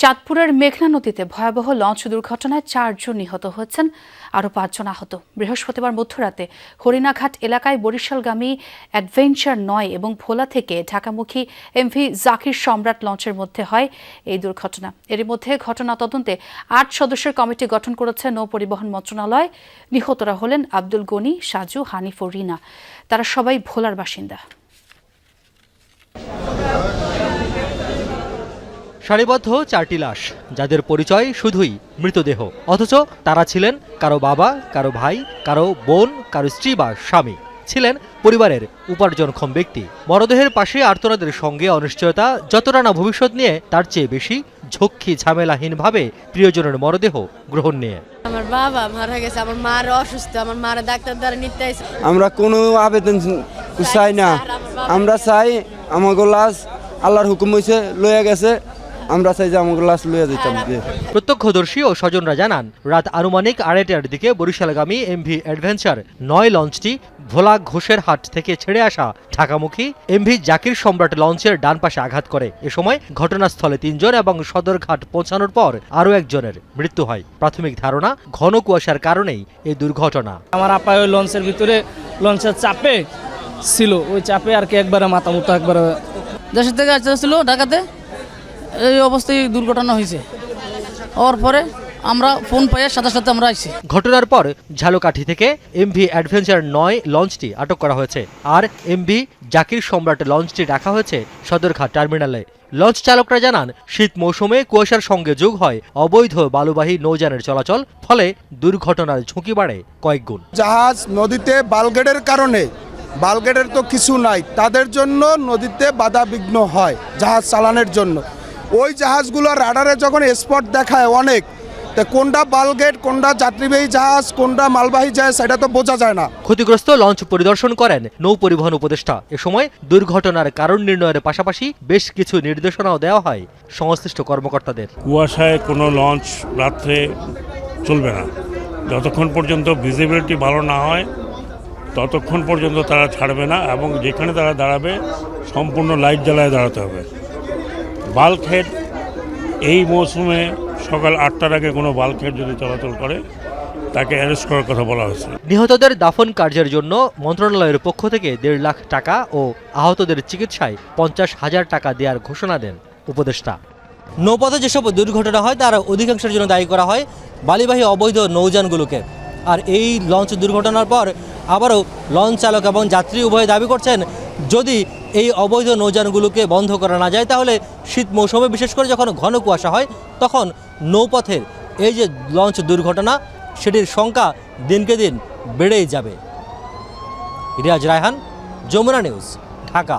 চাঁদপুরের মেঘনা নদীতে ভয়াবহ লঞ্চ দুর্ঘটনায় চারজন নিহত হয়েছেন, আরও পাঁচজন আহত। বৃহস্পতিবার মধ্যরাতে হরিণাঘাট এলাকায় বরিশালগামী অ্যাডভেঞ্চার নয় এবং ভোলা থেকে ঢাকামুখী এমভি জাকির সম্রাট লঞ্চের মধ্যে হয় এই দুর্ঘটনা। এর মধ্যে ঘটনা তদন্তে আট সদস্যের কমিটি গঠন করেছে নৌ পরিবহন মন্ত্রণালয়। নিহতরা হলেন আব্দুল গনি, সাজু, হানিফ রিনা। তারা সবাই ভোলার বাসিন্দা। সারিবদ্ধ চারটি লাশ যাদের পরিচয় শুধুই মৃতদেহ। অথচ তারা ছিলেন কারও বাবা কারও ভাই কারও বোন কারও স্ত্রী বা স্বামী। ছিলেন পরিবারের উপার্জনক্ষম ব্যক্তি। মরদেহের পাশে আর্তনাদের সঙ্গে অনিশ্চয়তা যতটা না ভবিষ্যৎ নিয়ে তার চেয়ে বেশি ঝক্কি ঝামেলাহীনভাবে প্রিয়জনের মরদেহ গ্রহণ নিয়ে। আমার বাবা মারা গেছে আমার মার অসুস্থ আমার মারা ডাক্তার দ্বারা নিতে আমরা কোনো আবেদন চাই না। আমরা চাই আমাকে লাশ আল্লাহর হুকুম হয়েছে লইয়া গেছে। আমরা চাই যে আমাকে লাশ লইয়া দিতাম যে প্রত্যক্ষদর্শী ও স্বজনরা জানান রাত আনুমানিক আড়াইটার দিকে বরিশালগামী এমভি অ্যাডভেঞ্চার নয় লঞ্চটি ভোলা ঘোষের হাট থেকে ছেড়ে আসা ঢাকামুখী এমভি জাকির সম্রাট লঞ্চের ডান পাশে আঘাত করে। এ সময় ঘটনাস্থলে তিনজন এবং সদরঘাট পৌঁছানোর পর আরও একজনের মৃত্যু হয়। প্রাথমিক ধারণা ঘন কুয়াশার কারণেই এই দুর্ঘটনা। আমার আপা ওই লঞ্চের ভিতরে লঞ্চের চাপে ছিল। ওই চাপে আর কি একবারে মাথা মুতো একবারে দেশের থেকে আসতেছিল ঢাকাতে। এই অবস্থায় দুর্ঘটনা হয়েছে। হওয়ার পরে আমরা ফোন পাইয়ে সাথে সাথে আমরা আইছি। ঘটনার পর ঝালকাঠি থেকে এমভি অ্যাডভেঞ্চার নয় লঞ্চটি আটক করা হয়েছে আর এমভি জাকির সম্রাট লঞ্চটি রাখা হয়েছে সদরঘাট টার্মিনালে। লঞ্চ চালকরা জানান শীত মৌসুমে কুয়াশার সঙ্গে যোগ হয় অবৈধ বালুবাহী নৌযানের চলাচল ফলে দুর্ঘটনার ঝুঁকি বাড়ে কয়েক গুণ। জাহাজ নদীতে বালগেটের কারণে বালগেটের তো কিছু নাই তাদের জন্য নদীতে বাধা বিঘ্ন হয় জাহাজ চালানোর জন্য। ওই জাহাজগুলো রাডারে যখন স্পট দেখায় অনেক তা কোনটা বালগেট কোনটা যাত্রীবাহী জাহাজ কোনটা মালবাহী জাহাজ সেটা তো বোঝা যায় না। ক্ষতিগ্রস্ত লঞ্চ পরিদর্শন করেন নৌ পরিবহন উপদেষ্টা। এ সময় দুর্ঘটনার কারণ নির্ণয়ের পাশাপাশি বেশ কিছু নির্দেশনাও দেওয়া হয় সংশ্লিষ্ট কর্মকর্তাদের। কুয়াশায় কোনো লঞ্চ রাত্রে চলবে না। যতক্ষণ পর্যন্ত ভিজিবিলিটি ভালো না হয় ততক্ষণ পর্যন্ত তারা ছাড়বে না এবং যেখানে তারা দাঁড়াবে সম্পূর্ণ লাইট জ্বালায় দাঁড়াতে হবে। বাল্কহেড এই মৌসুমে সকাল আটটার আগে কোনো বাল্কহেড যদি চলাচল করে তাকে অ্যারেস্ট করার কথা বলা হয়েছে। নিহতদের দাফন কার্যের জন্য মন্ত্রণালয়ের পক্ষ থেকে দেড় লাখ টাকা ও আহতদের চিকিৎসায় পঞ্চাশ হাজার টাকা দেওয়ার ঘোষণা দেন উপদেষ্টা। নৌপথে যেসব দুর্ঘটনা হয় তার অধিকাংশের জন্য দায়ী করা হয় বালিবাহী অবৈধ নৌযানগুলোকে। আর এই লঞ্চ দুর্ঘটনার পর আবারও লঞ্চ চালক এবং যাত্রী উভয়ে দাবি করছেন, যদি এই অবৈধ নৌযানগুলোকে বন্ধ করা না যায়, তাহলে শীত মৌসুমে, বিশেষ করে যখন ঘন কুয়াশা হয়, তখন নৌপথের এই যে লঞ্চ দুর্ঘটনা, সেটির সংখ্যা দিনকে দিন বেড়েই যাবে। রিয়াজ রায়হান, যমুনা নিউজ, ঢাকা।